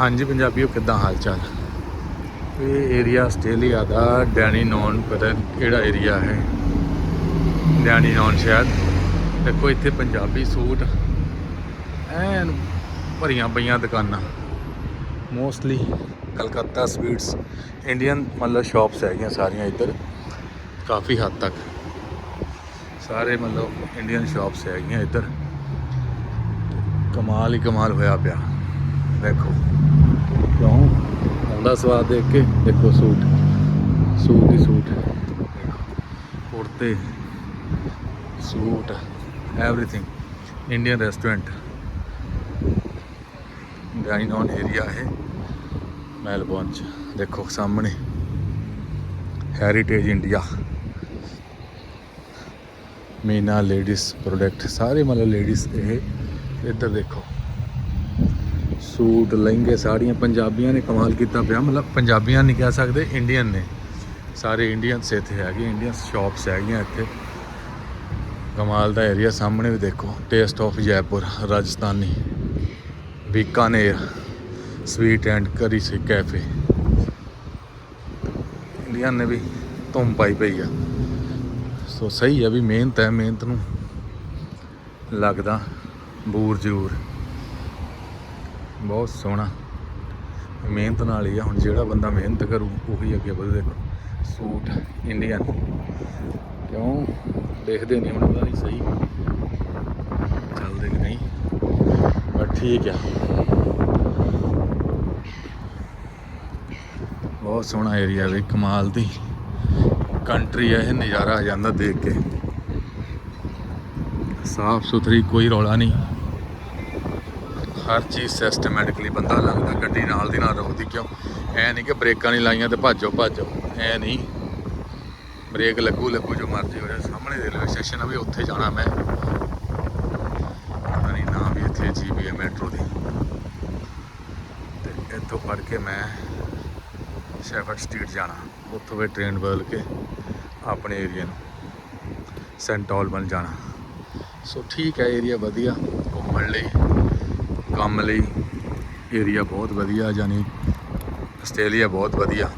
ਹਾਂਜੀ ਪੰਜਾਬੀਓ ਕਿੱਦਾਂ ਹਾਲ ਚਾਲ? ਇਹ ਏਰੀਆ ਆਸਟ੍ਰੇਲੀਆ ਦਾ, ਡੈਨੀ ਨੌਨ ਪਤਾ ਕਿਹੜਾ ਏਰੀਆ ਹੈ। ਡੈਨੀ ਨੌਨ ਸ਼ਾਇਦ। ਦੇਖੋ, ਇੱਥੇ ਪੰਜਾਬੀ ਸੂਟ ਐਨ ਭਰੀਆਂ ਪਈਆਂ ਦੁਕਾਨਾਂ। ਮੋਸਟਲੀ ਕਲਕੱਤਾ ਸਵੀਟਸ ਇੰਡੀਅਨ ਮਤਲਬ ਸ਼ਾਪਸ ਹੈਗੀਆਂ ਸਾਰੀਆਂ ਇੱਧਰ, ਕਾਫੀ ਹੱਦ ਤੱਕ। ਸਾਰੇ ਮਤਲਬ ਇੰਡੀਅਨ ਸ਼ਾਪਸ ਹੈਗੀਆਂ ਇੱਧਰ। ਕਮਾਲ ਹੀ ਕਮਾਲ ਹੋਇਆ ਪਿਆ। ਦੇਖੋ। ਕਿਉਂ? ਆਉਂਦਾ ਸਵਾਦ ਦੇਖ ਕੇ, ਦੇਖੋ ਸੂਟ। ਸੂਟ ਹੀ ਸੂਟ। ਕੁੜਤੇ, suit everything Indian restaurant dine on area ਹੈ ਮੈਲਬੌਰਨ ਚ। ਦੇਖੋ, ਸਾਹਮਣੇ। Heritage India Meena ladies product ਸਾਰੇ ਮਤਲਬ ਲੇਡੀਜ਼ ਇਹ ਇੱਧਰ ਦੇਖੋ। ਸੂਟ, ਲਹਿੰਗੇ, ਸਾੜੀਆਂ ਪੰਜਾਬੀਆਂ ਨੇ ਕਮਾਲ ਕੀਤਾ ਪਿਆ। ਮਤਲਬ ਪੰਜਾਬੀਆਂ ਨਹੀਂ ਕਹਿ ਸਕਦੇ ਇੰਡੀਅਨ ਨੇ। ਸਾਰੇ ਇੰਡੀਅਨਸ ਇੱਥੇ ਹੈਗੇ ਇੰਡੀਅਨ ਸ਼ਾਪਸ ਹੈਗੀਆਂ ਇੱਥੇ। ਕਮਾਲ ਦਾ ਏਰੀਆ ਸਾਹਮਣੇ ਵੀ ਦੇਖੋ taste of Jaipur, Rajasthani. Bikaner sweet and curry say cafe Indian ਨੇ ਵੀ ਧੁੰਮ ਪਾਈ ਪਈ ਆ। ਸੋ ਸਹੀ ਆ ਵੀ ਮਿਹਨਤ ਹੈ, ਮਿਹਨਤ ਨੂੰ ਲੱਗਦਾ। ਬੂਰ ਜ਼ਰੂਰ। ਬਹੁਤ ਸੋਹਣਾ। ਮਿਹਨਤ ਨਾਲ ਹੀ ਆ, ਹੁਣ ਜਿਹੜਾ ਬੰਦਾ ਮਿਹਨਤ ਕਰੂ, ਉਹੀ ਅੱਗੇ ਵਧੂ ਸੂਟ ਇੰਡੀਅਨ ਕਿਉਂ? ਦੇਖਦੇ ਨਹੀਂ ਹੁਣ ਪਤਾ ਨਹੀਂ ਸਹੀ। ਚੱਲਦੇ ਕਿ ਨਹੀਂ? ਪਰ ਠੀਕ ਆ। ਬਹੁਤ ਸੋਹਣਾ ਏਰੀਆ ਵੀ, ਕਮਾਲ ਦੀ। ਕੰਟਰੀ ਹੈ ਇਹ ਨਜ਼ਾਰਾ ਆ ਜਾਂਦਾ ਦੇਖ ਕੇ। ਸਾਫ਼ ਸੁਥਰੀ ਕੋਈ ਰੌਲਾ ਨਹੀਂ। ਹਰ ਚੀਜ਼ ਸਿਸਟਮੈਟਿਕਲੀ ਬੰਦਾ ਲੱਗਦਾ ਗੱਡੀ ਨਾਲ ਦੀ ਨਾਲ ਰੁਕਦੀ ਕਿਉਂ? ਐ ਨਹੀਂ ਕਿ ਬ੍ਰੇਕਾਂ ਨਹੀਂ ਲਾਈਆਂ ਤੇ ਭਾਜੋ ਭਾਜੋ। ਐ ਨਹੀਂ। ਬ੍ਰੇਕ ਲੱਗੂ ਲੱਗੂ ਜੋ ਮਰਜ਼ੀ ਹੋ ਜਾਏ। ਸਾਹਮਣੇ ਰੇਲਵੇ ਸਟੇਸ਼ਨ ਆ ਵੀ ਉੱਥੇ ਜਾਣਾ ਮੈਂ। ਪਤਾ ਨਹੀਂ ਨਾ ਵੀ ਇੱਥੇ ਜੀਬੀ ਹੈ ਮੈਟਰੋ ਦੀ। ਤੇ ਇੱਥੋਂ ਫੜ ਕੇ ਮੈਂ ਸ਼ੈਫਰਡ ਸਟਰੀਟ ਜਾਣਾ। ਉੱਥੋਂ ਵੀ ਟ੍ਰੇਨ ਬਦਲ ਕੇ ਆਪਣੇ ਏਰੀਆ ਨੂੰ ਸੈਂਟੋਲ ਵੱਲ ਜਾਣਾ। ਸੋ ਠੀਕ ਹੈ ਏਰੀਆ ਵਧੀਆ। ਘੁੰਮਣ ਲਈ। ਕੰਮ ਲਈ ਏਰੀਆ ਬਹੁਤ ਵਧੀਆ ਯਾਨੀ ਆਸਟ੍ਰੇਲੀਆ ਬਹੁਤ ਵਧੀਆ।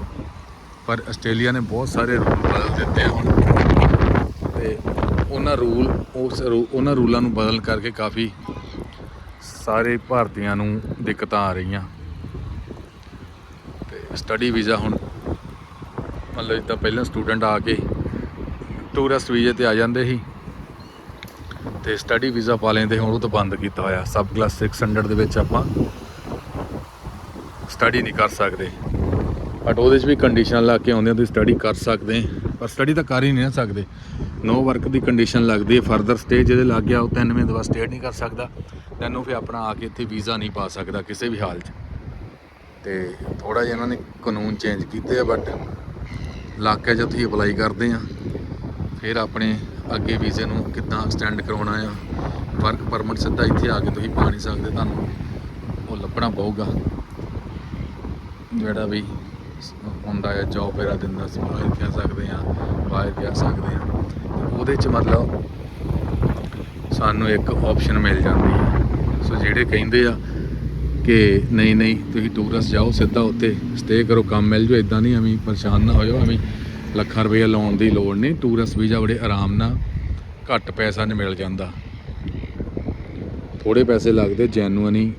ਪਰ ਆਸਟ੍ਰੇਲੀਆ ਨੇ ਬਹੁਤ ਸਾਰੇ ਰੂਲ ਬਦਲ ਦਿੱਤੇ ਹੁਣ। ਤੇ ਉਹਨਾਂ ਰੂਲ ਉਸ ਰੂ- ਉਹਨਾਂ ਰੂਲਾਂ ਨੂੰ ਬਦਲ ਕਰਕੇ ਕਾਫੀ ਸਾਰੇ ਭਾਰਤੀਆਂ ਨੂੰ ਦਿੱਕਤਾਂ ਆ ਰਹੀਆਂ। ਤੇ ਸਟੱਡੀ ਵੀਜ਼ਾ ਹੁਣ ਮਤਲਬ ਜਿੱਦਾਂ ਪਹਿਲਾਂ ਸਟੂਡੈਂਟ ਆ ਕੇ ਟੂਰਿਸਟ ਵੀਜ਼ੇ ਤੇ ਆ ਜਾਂਦੇ ਸੀ। ਤੇ ਸਟੱਡੀ ਵੀਜ਼ਾ ਪਾ ਲੈਂਦੇ ਹੁਣ ਉਹ ਤਾਂ ਬੰਦ ਕੀਤਾ ਹੋਇਆ। ਸਬ ਕਲਾਸ 600 ਦੇ ਵਿੱਚ ਆਪਾਂ ਸਟੱਡੀ ਨਹੀਂ ਕਰ ਸਕਦੇ। ਬਟ ਉਹਦੇ 'ਚ ਵੀ ਕੰਡੀਸ਼ਨ ਲਾ ਕੇ ਆਉਂਦੇ ਆ ਤੁਸੀਂ ਸਟੱਡੀ ਕਰ ਸਕਦੇ। ਪਰ ਸਟੱਡੀ ਤਾਂ ਕਰ ਹੀ ਨਹੀਂ ਸਕਦੇ। ਨੋ ਵਰਕ ਦੀ ਕੰਡੀਸ਼ਨ ਲੱਗਦੀ ਹੈ ਫਰਦਰ ਸਟੇ ਜਿਹਦੇ ਲੱਗ ਗਿਆ, ਉਹ ਤਿੰਨ ਮਹੀਨੇ ਬਾਅਦ ਸਟੇ ਨਹੀਂ ਕਰ ਸਕਦਾ। ਤੈਨੂੰ ਫਿਰ ਆਪਣਾ ਆ ਕੇ ਇੱਥੇ ਵੀਜ਼ਾ ਨਹੀਂ ਪਾ ਸਕਦਾ ਕਿਸੇ ਵੀ ਹਾਲ 'ਚ। ਤੇ ਥੋੜਾ ਜਿਹਾ ਇਹਨਾਂ ਨੇ ਕਾਨੂੰਨ ਚੇਂਜ ਕੀਤੇ ਆ ਬਟ ਇਲਾਕੇ 'ਚ ਤੁਸੀਂ ਅਪਲਾਈ ਕਰਦੇ ਆ, ਫਿਰ ਆਪਣੇ ਅੱਗੇ ਵੀਜ਼ੇ ਨੂੰ ਕਿੱਦਾਂ ਐਕਸਟੈਂਡ ਕਰਾਉਣਾ ਆ ਵਰਕ ਪਰਮਿਟ ਸਿੱਧਾ ਇੱਥੇ ਆ ਕੇ ਤੁਸੀਂ ਪਾ ਨਹੀਂ ਸਕਦੇ, ਤੁਹਾਨੂੰ ਉਹ ਲੱਭਣਾ ਪਊਗਾ। ਜਿਹੜਾ ਵੀ ਹੁੰਦਾ ਹੈ ਜੋਬ ਵਗੈਰਾ ਦਿੰਦਾ ਸੀ ਬਾਹਰ ਕਹਿ ਸਕਦੇ ਆ ਬਾਹਰ ਕਹਿ ਸਕਦੇ ਆ ਉਹਦੇ 'ਚ ਮਤਲਬ ਸਾਨੂੰ ਇੱਕ ਆਪਸ਼ਨ ਮਿਲ ਜਾਂਦੀ ਹੈ ਸੋ ਜਿਹੜੇ ਕਹਿੰਦੇ ਆ ਕਿ ਨਹੀਂ ਨਹੀਂ, ਤੁਸੀਂ ਟੂਰਿਸਟ ਜਾਓ ਸਿੱਧਾ ਉੱਤੇ ਸਟੇ ਕਰੋ, ਕੰਮ ਮਿਲ ਜਾਓ ਇਦਾਂ ਨਹੀਂ, ਐਵੇਂ ਪਰੇਸ਼ਾਨ ਨਾ ਹੋਇਓ, ਐਵੇਂ ਲੱਖਾਂ ਰੁਪਏ ਲਾਉਣ ਦੀ ਲੋੜ ਨਹੀਂ ਟੂਰਿਸਟ ਵੀਜ਼ਾ ਬੜੇ ਆਰਾਮ ਨਾਲ ਘੱਟ ਪੈਸਾ 'ਚ ਮਿਲ ਜਾਂਦਾ। ਥੋੜੇ ਪੈਸੇ ਲੱਗਦੇ ਜੈਨੂਅਨੀ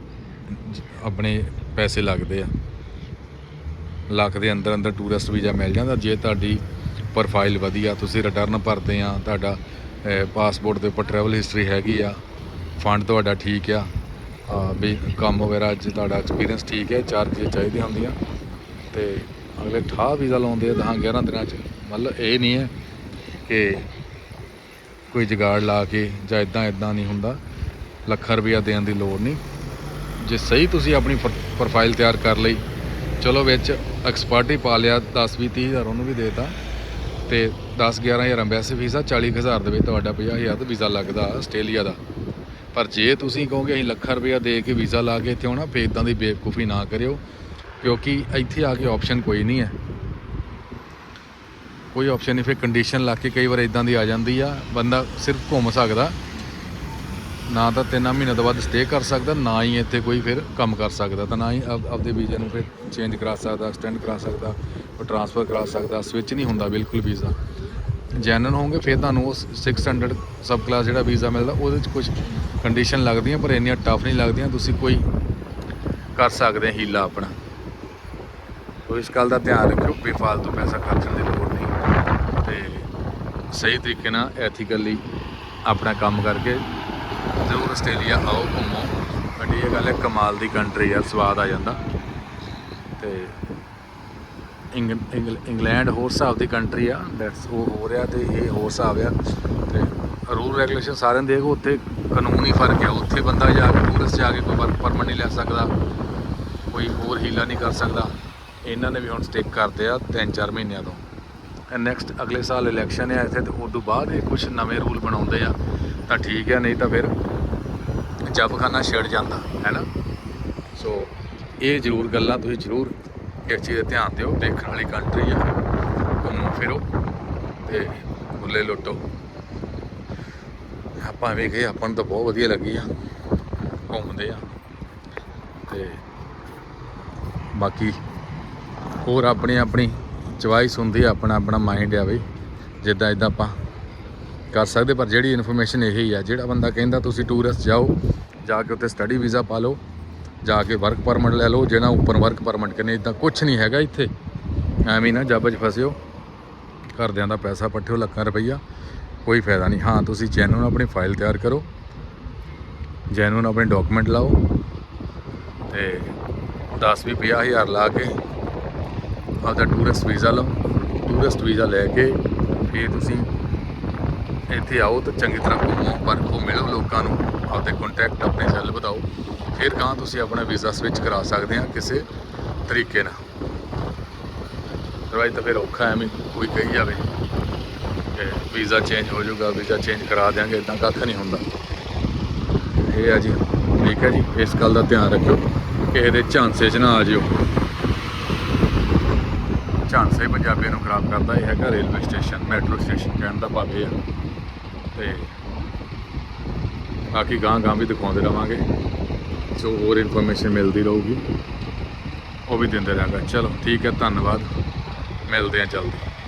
ਆਪਣੇ ਪੈਸੇ ਲੱਗਦੇ ਆ। ਲੱਖ ਦੇ ਅੰਦਰ ਅੰਦਰ ਟੂਰਿਸਟ ਵੀਜ਼ਾ ਮਿਲ ਜਾਂਦਾ, ਜੇ ਤੁਹਾਡੀ ਪ੍ਰੋਫਾਈਲ ਵਧੀਆ, ਤੁਸੀਂ ਰਿਟਰਨ ਭਰਦੇ ਆ, ਤੁਹਾਡਾ ਪਾਸਪੋਰਟ ਦੇ ਉੱਪਰ ਟਰੈਵਲ ਹਿਸਟਰੀ ਹੈਗੀ ਆ ਫੰਡ ਤੁਹਾਡਾ ਠੀਕ ਆ ਆ, ਵੀ ਕੰਮ ਵਗੈਰਾ, ਅੱਜ ਤੁਹਾਡਾ ਐਕਸਪੀਰੀਅੰਸ ਠੀਕ ਹੈ, ਚਾਰ ਚੀਜ਼ਾਂ ਚਾਹੀਦੀਆਂ ਹੁੰਦੀਆਂ, ਤੇ ਅਗਲੇ ਠਾਹ ਵੀਜ਼ਾ ਲਾਉਂਦੇ ਆ 10 11 ਦਿਨਾਂ ਚ। ਮਤਲਬ ਇਹ ਨਹੀਂ ਹੈ ਕਿ ਕੋਈ ਜੁਗਾੜ ਲਾ ਕੇ ਜਾਂ ਇਦਾਂ ਇਦਾਂ ਨਹੀਂ ਹੁੰਦਾ। ਲੱਖਾਂ ਰੁਪਇਆ ਦੇਣ ਦੀ ਲੋੜ ਨਹੀਂ। ਜੇ ਸਹੀ ਤੁਸੀਂ ਆਪਣੀ ਪ੍ਰੋਫਾਈਲ ਤਿਆਰ ਕਰ ਲਈ, ਚਲੋ ਵਿੱਚ ਐਕਸਪਰਟ ਹੀ ਪਾ ਲਿਆ 10 20 30 ਹਜ਼ਾਰ ਉਹਨੂੰ ਵੀ ਦੇਤਾ ਤੇ। 10 11 ਹਜ਼ਾਰ ਐਮਬੈਸੀ ਫੀਸ ਆ 40 ਹਜ਼ਾਰ ਦੇ ਵਿੱਚ ਤੁਹਾਡਾ 50 ਹਜ਼ਾਰ ਦਾ ਵੀਜ਼ਾ ਲੱਗਦਾ ਆਸਟ੍ਰੇਲੀਆ ਦਾ। ਪਰ ਜੇ ਤੁਸੀਂ ਕਹੋਗੇ ਅਸੀਂ ਲੱਖਾਂ ਰੁਪਇਆ ਦੇ ਕੇ ਵੀਜ਼ਾ ਲਾ ਕੇ ਇੱਥੇ ਆਉਣਾ, ਫੇਰ ਇਦਾਂ ਦੀ ਬੇਵਕੂਫੀ ਨਾ ਕਰਿਓ। ਕਿਉਂਕਿ ਇੱਥੇ ਆ ਕੇ ਆਪਸ਼ਨ ਕੋਈ ਨਹੀਂ ਹੈ। ਕੋਈ ਆਪਸ਼ਨ ਨਹੀਂ, ਫਿਰ ਕੰਡੀਸ਼ਨ ਲਾ ਕੇ ਕਈ ਵਾਰ ਇਦਾਂ ਦੀ ਆ ਜਾਂਦੀ ਆ, ਬੰਦਾ ਸਿਰਫ ਘੁੰਮ ਸਕਦਾ। ਨਾ ਤਾਂ ਤਿੰਨ ਮਹੀਨੇ ਤੋਂ ਬਾਅਦ ਸਟੇ ਕਰ ਸਕਦਾ, ਨਾ ਹੀ ਇੱਥੇ ਕੋਈ ਫਿਰ ਕੰਮ ਕਰ ਸਕਦਾ, ਤਾਂ ਨਾ ਹੀ ਆਪਦੇ ਵੀਜ਼ੇ ਨੂੰ ਫਿਰ ਚੇਂਜ ਕਰਾ ਸਕਦਾ ਐਕਸਟੈਂਡ ਕਰਾ ਸਕਦਾ, ਉਹ ਟ੍ਰਾਂਸਫਰ ਕਰਾ ਸਕਦਾ ਸਵਿਚ ਨਹੀਂ ਹੁੰਦਾ ਬਿਲਕੁਲ ਵੀਜ਼ਾ। ਜੈਨਨ ਹੋਗੇ ਫਿਰ ਤੁਹਾਨੂੰ ਉਹ 600 ਸਬ ਕਲਾਸ ਜਿਹੜਾ ਵੀਜ਼ਾ ਮਿਲਦਾ, ਉਹਦੇ ਵਿੱਚ ਕੁਝ ਕੰਡੀਸ਼ਨ ਲੱਗਦੀਆਂ, ਪਰ ਇੰਨੀਆਂ ਟਫ ਨਹੀਂ ਲੱਗਦੀਆਂ, ਤੁਸੀਂ ਕੋਈ ਕਰ ਸਕਦੇ ਹੀਲਾ ਆਪਣਾ। ਸੋ ਇਸ ਗੱਲ ਦਾ ਧਿਆਨ ਰੱਖਿਓ, ਬੇਫਾਲਤੂ ਪੈਸਾ ਖਰਚਣ ਦੀ ਲੋੜ ਨਹੀਂ। ਤੇ ਸਹੀ ਤਰੀਕੇ ਨਾਲ ਐਥੀਕਲੀ ਆਪਣਾ ਕੰਮ ਕਰਕੇ ਜ਼ਰੂਰ ਆਸਟ੍ਰੇਲੀਆ ਆਓ, ਘੁੰਮੋ। ਬਟ ਇਹ ਗੱਲ ਹੈ, ਕਮਾਲ ਦੀ ਕੰਟਰੀ ਆ ਸਵਾਦ ਆ ਜਾਂਦਾ। ਤੇ ਇੰਗ- ਇੰਗਲ- ਇੰਗਲੈਂਡ ਹੋਰ ਹਿਸਾਬ ਦੀ ਕੰਟਰੀ ਆ ਦੈਟਸ ਉਹ ਹੋ ਰਿਹਾ ਤੇ ਇਹ ਹੋਰ ਹਿਸਾਬ ਆ। ਤੇ ਰੂਲ ਰੈਗੂਲੇਸ਼ਨ ਸਾਰਿਆਂ ਦੇ ਦੇਖੋ, ਉੱਥੇ ਕਾਨੂੰਨੀ ਫ਼ਰਕ ਆ। ਉੱਥੇ ਬੰਦਾ ਜਾ ਕੇ ਟੂਰਿਸਟ ਜਾ ਕੇ ਕੋਈ ਵਰਕ ਪਰਮਿਟ ਨਹੀਂ ਲੈ ਸਕਦਾ, ਕੋਈ ਹੋਰ ਹੀਲਾ ਨਹੀਂ ਕਰ ਸਕਦਾ। ਇਹਨਾਂ ਨੇ ਵੀ ਹੁਣ ਸਟੇਕ ਕਰਦੇ ਆ 3-4 ਮਹੀਨਿਆਂ ਤੋਂ। ਨੈਕਸਟ ਅਗਲੇ ਸਾਲ ਇਲੈਕਸ਼ਨ ਹੈ ਇੱਥੇ ਤੇ ਉਸ ਤੋਂ ਬਾਅਦ ਇਹ ਕੁਝ ਨਵੇਂ ਰੂਲ ਬਣਾਉਂਦੇ ਆ। ਤਾਂ ਠੀਕ ਹੈ ਨਹੀਂ ਤਾਂ ਫਿਰ ਜਬਖਾਨਾ ਛਿੜ ਜਾਂਦਾ, ਹੈ ਨਾ? ਸੋ ਇਹ ਜ਼ਰੂਰ ਗੱਲਾਂ ਤੁਸੀਂ ਜ਼ਰੂਰ ਇਸ ਚੀਜ਼ 'ਤੇ ਧਿਆਨ ਦਿਓ, ਦੇਖਣ ਵਾਲੀ ਕੰਟਰੀ ਆ, ਘੁੰਮੋ ਫਿਰੋ ਤੇ ਬੁੱਲੇ ਲੁੱਟੋ। ਆਪਾਂ ਵੇਖੇ, ਆਪਾਂ ਨੂੰ ਤਾਂ ਬਹੁਤ ਵਧੀਆ ਲੱਗੀ ਆ, ਘੁੰਮਦੇ ਆ ਤੇ ਬਾਕੀ ਹੋਰ ਆਪਣੀ ਆਪਣੀ ਚੁਆਇਸ ਹੁੰਦੀ ਆ, ਆਪਣਾ ਆਪਣਾ ਮਾਈਂਡ ਆ ਬਈ। ਜਿੱਦਾਂ ਇਦਾਂ ਆਪਾਂ ਕਰ ਸਕਦੇ, ਪਰ ਜਿਹੜੀ ਇਨਫੋਰਮੇਸ਼ਨ ਇਹੀ ਆ, ਜਿਹੜਾ ਬੰਦਾ ਕਹਿੰਦਾ ਤੁਸੀਂ ਟੂਰਿਸਟ ਜਾਓ, ਜਾ ਕੇ ਉੱਥੇ ਸਟੱਡੀ ਵੀਜ਼ਾ ਪਾ ਲਓ, ਜਾ ਕੇ ਵਰਕ ਪਰਮਿਟ ਲੈ ਲਓ ਜਿਹੜਾ ਉੱਪਰ ਵਰਕ ਪਰਮਿਟ ਕਰਨੇ ਇਦਾਂ ਕੁਝ ਨਹੀਂ ਹੈਗਾ ਇੱਥੇ। ਐਵੇਂ ਨਾ ਜੱਬ 'ਚ ਫਸਿਓ, ਘਰਦਿਆਂ ਦਾ ਪੈਸਾ ਪੱਠਿਓ ਲੱਖਾਂ ਰੁਪਈਆ, ਕੋਈ ਫਾਇਦਾ ਨਹੀਂ। ਹਾਂ, ਤੁਸੀਂ ਜੈਨੂਨ ਆਪਣੀ ਫਾਈਲ ਤਿਆਰ ਕਰੋ ਜੈਨੂਨ ਆਪਣੇ ਡਾਕੂਮੈਂਟ ਲਾਓ, ਤੇ 10 ਵੀ 50 ਹਜ਼ਾਰ ਲਾ ਕੇ ਆਪਦਾ ਟੂਰਿਸਟ ਵੀਜ਼ਾ ਲਓ। ਟੂਰਿਸਟ ਵੀਜ਼ਾ ਲੈ ਕੇ ਫਿਰ ਤੁਸੀਂ ਇੱਥੇ ਆਓ ਤਾਂ ਚੰਗੀ ਤਰ੍ਹਾਂ ਘੁੰਮੋ, ਪਰਖੋ, ਮਿਲੋ ਲੋਕਾਂ ਨੂੰ, ਆਪਦੇ ਕੰਟੈਕਟ ਆਪਣੇ ਸੈੱਲ ਵਧਾਓ। ਫਿਰ ਕਾਂ ਤੁਸੀਂ ਆਪਣਾ ਵੀਜ਼ਾ ਸਵਿਚ ਕਰਾ ਸਕਦੇ ਆ ਕਿਸੇ ਤਰੀਕੇ ਨਾਲ। ਅਦਰਵਾਈਜ਼ ਤਾਂ ਫਿਰ ਔਖਾ ਐਵੇਂ ਕੋਈ ਕਹੀ ਜਾਵੇ ਕਿ ਵੀਜ਼ਾ ਚੇਂਜ ਹੋ ਜਾਊਗਾ, ਵੀਜ਼ਾ ਚੇਂਜ ਕਰਾ ਦਿਆਂਗੇ ਇਦਾਂ ਕੱਖ ਨਹੀਂ ਹੁੰਦਾ। ਇਹ ਆ ਜੀ, ਠੀਕ ਹੈ ਜੀ, ਇਸ ਗੱਲ ਦਾ ਧਿਆਨ ਰੱਖਿਓ ਕਿ ਇਹਦੇ ਝਾਂਸੇ 'ਚ ਨਾ ਆ ਜਿਓ। ਝਾਂਸੇ ਪੰਜਾਬੀਆਂ ਨੂੰ ਖਰਾਬ ਕਰਦਾ, ਇਹ ਹੈਗਾ ਰੇਲਵੇ ਸਟੇਸ਼ਨ, ਮੈਟਰੋ ਸਟੇਸ਼ਨ ਕਹਿਣ ਦਾ ਭਾਵ ਇਹ ਆ। ਤੇ ਬਾਕੀ ਗਾਂ ਗਾਂ ਵੀ ਦਿਖਾਉਂਦੇ ਰਵਾਂਗੇ। ਜੋ ਹੋਰ ਇਨਫੋਰਮੇਸ਼ਨ ਮਿਲਦੀ ਰਹੂਗੀ। ਉਹ ਵੀ ਦਿੰਦੇ ਰਹਾਂਗਾ। ਚਲੋ, ਠੀਕ ਹੈ, ਧੰਨਵਾਦ। ਮਿਲਦੇ ਹਾਂ ਜਲਦੀ।